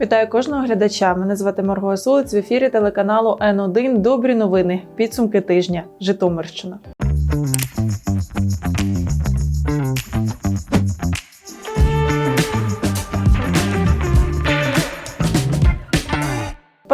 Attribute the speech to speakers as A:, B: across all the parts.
A: Вітаю кожного глядача. Мене звати Марго Сулиць в ефірі телеканалу Н1. Добрі новини. Підсумки тижня. Житомирщина.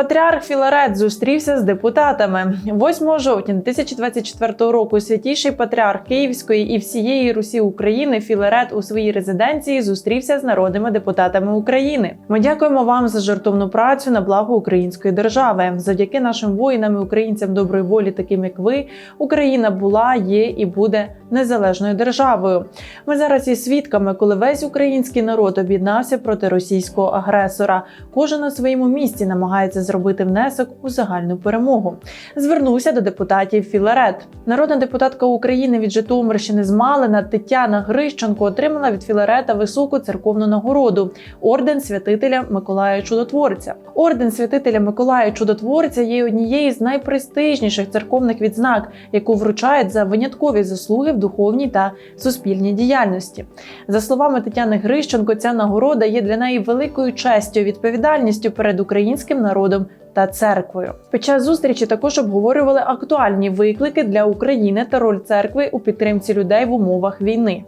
A: Патріарх Філарет зустрівся з депутатами 8 жовтня 2024 року. Святіший патріарх Київської і всієї Русі України Філарет у своїй резиденції зустрівся з народними депутатами України. Ми дякуємо вам за жертовну працю на благо української держави. Завдяки нашим воїнам і українцям доброї волі, таким як ви, Україна була, є і буде незалежною державою. Ми зараз є свідками, коли весь український народ об'єднався проти російського агресора. Кожен на своєму місці намагається зробити внесок у загальну перемогу. Звернувся до депутатів Філарет. Народна депутатка України від Житомирщини з Малина Тетяна Грищенко отримала від Філарета високу церковну нагороду орден святителя Миколая Чудотворця. Орден святителя Миколая Чудотворця є однією з найпрестижніших церковних відзнак, яку вручають за виняткові заслуги в духовній та суспільній діяльності. За словами Тетяни Грищенко, ця нагорода є для неї великою честю, відповідальністю перед українським народом та церквою. Під час зустрічі також обговорювали актуальні виклики для України та роль церкви у підтримці людей в умовах війни.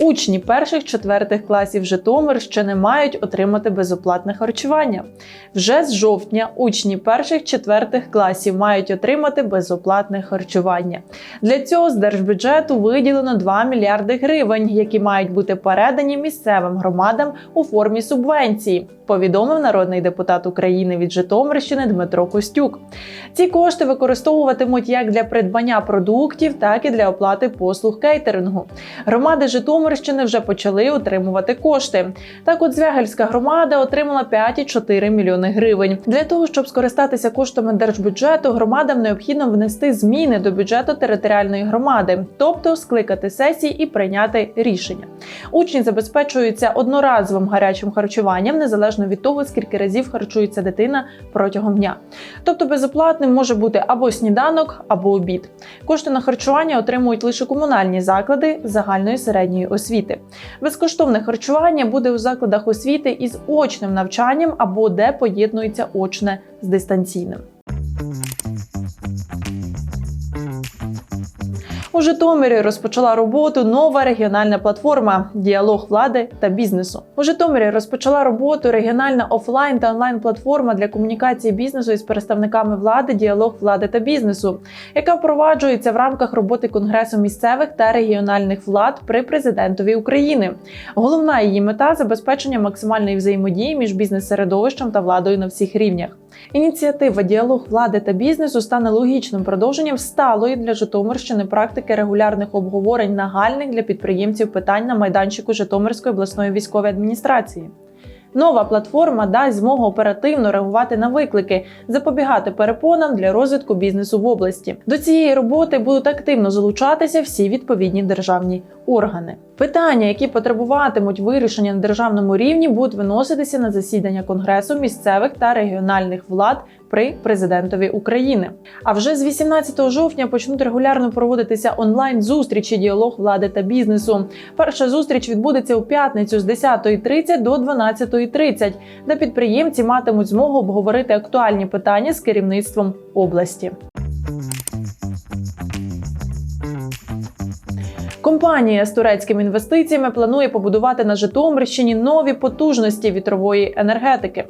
A: Учні перших четвертих класів Житомирщини мають отримати безоплатне харчування. Вже з жовтня учні перших четвертих класів мають отримати безоплатне харчування. Для цього з держбюджету виділено 2 мільярди гривень, які мають бути передані місцевим громадам у формі субвенції. Повідомив народний депутат України від Житомирщини Дмитро Костюк. Ці кошти використовуватимуть як для придбання продуктів, так і для оплати послуг кейтерингу. Громади Житомирщини вже почали отримувати кошти. Так, от Звягельська громада отримала 5,4 мільйони гривень. Для того щоб скористатися коштами держбюджету, громадам необхідно внести зміни до бюджету територіальної громади, тобто скликати сесії і прийняти рішення. Учні забезпечуються одноразовим гарячим харчуванням незалежно від того, скільки разів харчується дитина протягом дня. Тобто безоплатним може бути або сніданок, або обід. Кошти на харчування отримують лише комунальні заклади загальної середньої освіти. Безкоштовне харчування буде у закладах освіти із очним навчанням або де поєднується очне з дистанційним. У Житомирі розпочала роботу нова регіональна платформа Діалог влади та бізнесу. У Житомирі розпочала роботу регіональна офлайн та онлайн платформа для комунікації бізнесу із представниками влади Діалог влади та бізнесу, яка впроваджується в рамках роботи Конгресу місцевих та регіональних влад при президентові України. Головна її мета забезпечення максимальної взаємодії між бізнес-середовищем та владою на всіх рівнях. Ініціатива діалог влади та бізнесу стане логічним продовженням сталої для Житомирщини практики регулярних обговорень нагальних для підприємців питань на майданчику Житомирської обласної військової адміністрації. Нова платформа дасть змогу оперативно реагувати на виклики, запобігати перепонам для розвитку бізнесу в області. До цієї роботи будуть активно залучатися всі відповідні державні органи. Питання, які потребуватимуть вирішення на державному рівні, будуть виноситися на засідання Конгресу місцевих та регіональних влад при президентові України. А вже з 18 жовтня почнуть регулярно проводитися онлайн зустрічі діалог влади та бізнесу. Перша зустріч відбудеться у п'ятницю з 10.30 до 12.30, де підприємці матимуть змогу обговорити актуальні питання з керівництвом області. Компанія з турецькими інвестиціями планує побудувати на Житомирщині нові потужності вітрової енергетики.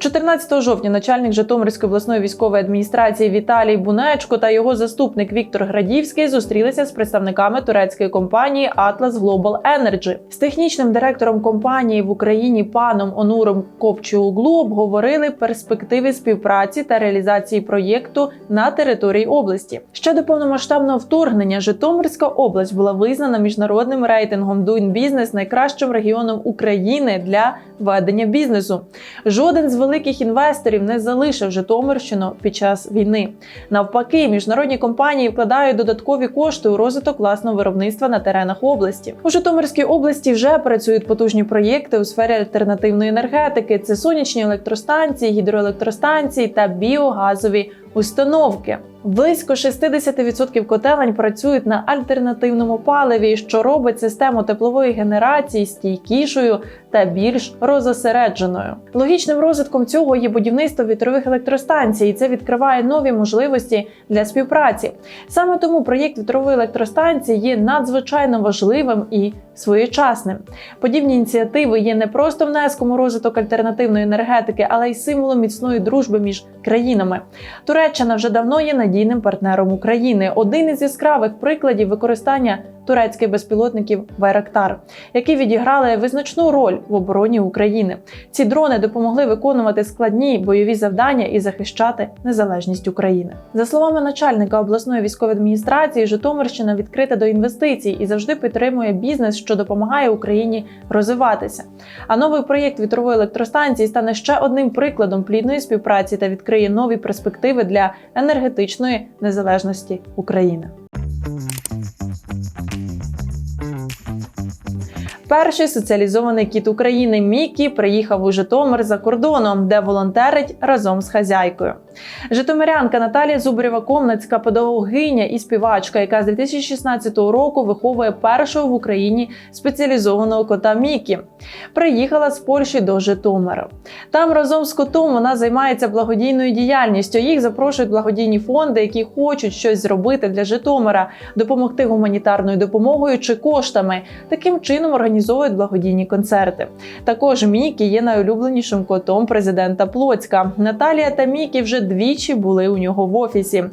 A: 14 жовтня начальник Житомирської обласної військової адміністрації Віталій Бунечко та його заступник Віктор Градівський зустрілися з представниками турецької компанії Atlas Global Energy. З технічним директором компанії в Україні паном Онуром Копчуглу обговорили перспективи співпраці та реалізації проєкту на території області. Ще до повномасштабного вторгнення Житомирська область була визнана міжнародним рейтингом Doing Business найкращим регіоном України для ведення бізнесу. Жоден з великих інвесторів не залишив Житомирщину під час війни. Навпаки, міжнародні компанії вкладають додаткові кошти у розвиток власного виробництва на теренах області. У Житомирській області вже працюють потужні проєкти у сфері альтернативної енергетики: це сонячні електростанції, гідроелектростанції та біогазові установки. Близько 60% котелень працюють на альтернативному паливі, що робить систему теплової генерації стійкішою та більш розосередженою. Логічним розвитком цього є будівництво вітрових електростанцій, і це відкриває нові можливості для співпраці. Саме тому проєкт вітрової електростанції є надзвичайно важливим і своєчасним. Подібні ініціативи є не просто внеском у розвиток альтернативної енергетики, але й символом міцної дружби між країнами. Туреччина вже давно є надійним партнером України. Один із яскравих прикладів використання турецьких безпілотників Байрактар, які відіграли визначну роль в обороні України. Ці дрони допомогли виконувати складні бойові завдання і захищати незалежність України. За словами начальника обласної військової адміністрації, Житомирщина відкрита до інвестицій і завжди підтримує бізнес, що допомагає Україні розвиватися. А новий проєкт вітрової електростанції стане ще одним прикладом плідної співпраці та відкриє нові перспективи для енергетичної незалежності України. Перший соціалізований кіт України Мікі приїхав у Житомир за кордоном, де волонтерить разом з хазяйкою. Житомирянка Наталія Зубрєва Комнацька, педагогиня і співачка, яка з 2016 року виховує першого в Україні спеціалізованого кота Мікі. Приїхала з Польщі до Житомира. Там разом з котом вона займається благодійною діяльністю. Їх запрошують благодійні фонди, які хочуть щось зробити для Житомира, допомогти гуманітарною допомогою чи коштами. Таким чином організовують благодійні концерти. Також Мікі є найулюбленішим котом президента Плоцька. Наталія та Мікі вже двічі були у нього в офісі.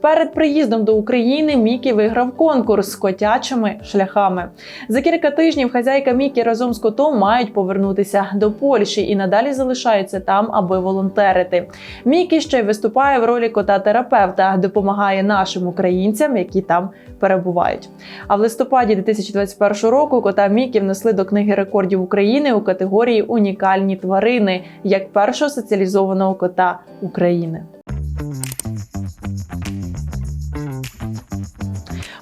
A: Перед приїздом до України Мікі виграв конкурс з котячими шляхами. За кілька тижнів хазяйка Мікі разом з котом мають повернутися до Польщі і надалі залишаються там, аби волонтерити. Мікі ще й виступає в ролі кота-терапевта, допомагає нашим українцям, які там перебувають. А в листопаді 2021 року кота Мікі внесли до книги рекордів України у категорії Унікальні тварини як першого соціалізованого кота України.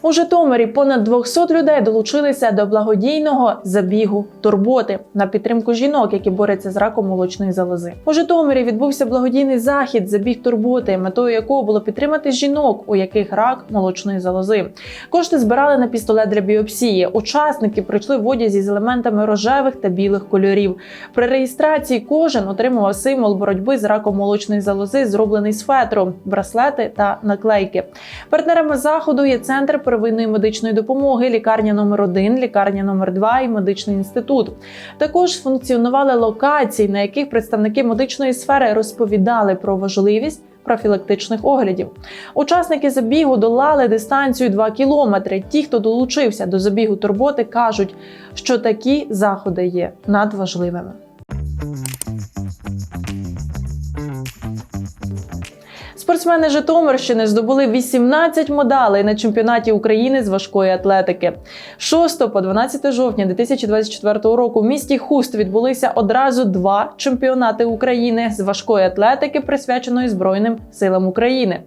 A: У Житомирі понад 200 людей долучилися до благодійного забігу турботи на підтримку жінок, які борються з раком молочної залози. У Житомирі відбувся благодійний захід забіг турботи, метою якого було підтримати жінок, у яких рак молочної залози. Кошти збирали на пістолет для біопсії. Учасники прийшли в одязі з елементами рожевих та білих кольорів. При реєстрації кожен отримував символ боротьби з раком молочної залози, зроблений з фетру, браслети та наклейки. Партнерами заходу є центр первинної медичної допомоги, лікарня номер 1 лікарня номер 2 і медичний інститут. Також функціонували локації, на яких представники медичної сфери розповідали про важливість. Профілактичних оглядів учасники забігу долали дистанцію 2 кілометри. Ті, хто долучився до забігу турботи, кажуть, що такі заходи є надважливими. Спортсмени Житомирщини здобули 18 медалей на чемпіонаті України з важкої атлетики. 6 по 12 жовтня 2024 року в місті Хуст відбулися одразу два чемпіонати України з важкої атлетики, присвяченої Збройним силам України.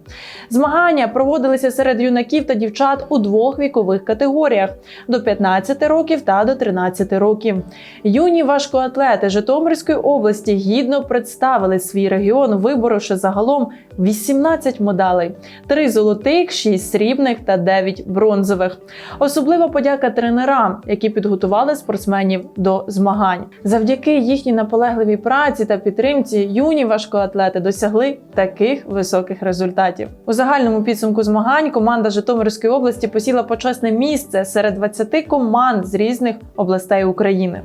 A: Змагання проводилися серед юнаків та дівчат у двох вікових категоріях до 15 років та до 13 років. Юні важкоатлети Житомирської області гідно представили свій регіон, виборовши загалом 18 медалей: 3 золотих, 6 срібних та 9 бронзових. Особлива подяка тренерам, які підготували спортсменів до змагань. Завдяки їхній наполегливій праці та підтримці юні важкоатлети досягли таких високих результатів. У загальному підсумку змагань команда Житомирської області посіла почесне місце серед 20 команд з різних областей України.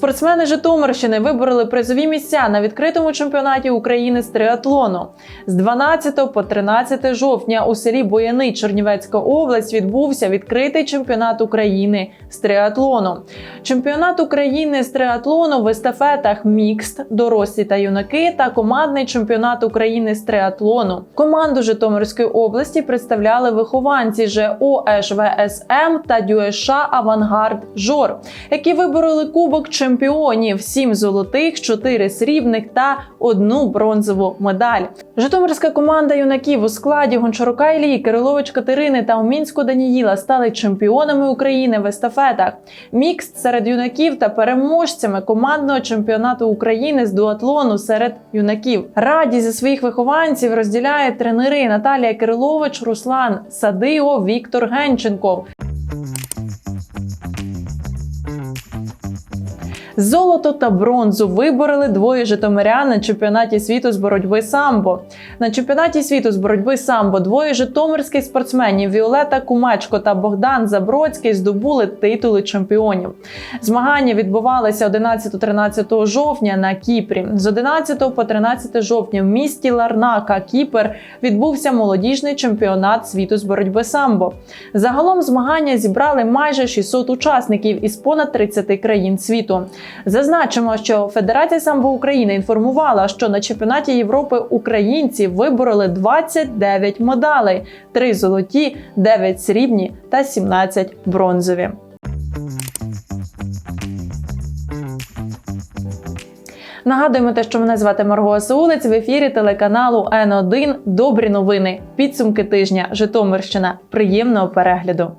A: Спортсмени Житомирщини вибороли призові місця на відкритому чемпіонаті України з триатлону. З 12 по 13 жовтня у селі Бояни Чернівецька область відбувся відкритий чемпіонат України з триатлону. Чемпіонат України з триатлону в естафетах мікст, дорослі та юнаки та командний чемпіонат України з триатлону. Команду Житомирської області представляли вихованці ЖО ШВСМ та ДЮСШ Авангард Жор, які вибороли кубок чемпіонів: 7 золотих, 4 срібних та одну бронзову медаль. Житомирська команда юнаків у складі Гончарука Ілії, Кирилович Катерини та Умінську Даніїла стали чемпіонами України в естафетах. Мікс серед юнаків та переможцями командного чемпіонату України з дуатлону серед юнаків. Радість за своїх вихованців розділяють тренери Наталія Кирилович, Руслан Садио, Віктор Генченков. Золото та бронзу вибороли двоє житомирян на чемпіонаті світу з боротьби самбо. На чемпіонаті світу з боротьби самбо двоє житомирських спортсменів Віолета Кумачко та Богдан Забродський здобули титули чемпіонів. Змагання відбувалися 11-13 жовтня на Кіпрі. З 11 по 13 жовтня в місті Ларнака, Кіпр, відбувся молодіжний чемпіонат світу з боротьби самбо. Загалом змагання зібрали майже 600 учасників із понад 30 країн світу. Зазначимо, що Федерація самбо України інформувала, що на чемпіонаті Європи українці вибороли 29 медалей: 3 золоті, 9 срібні та 17 бронзові. Нагадуємо те, що мене звати Марго Саулець в ефірі телеканалу Н1. Добрі новини. Підсумки тижня. Житомирщина. Приємного перегляду.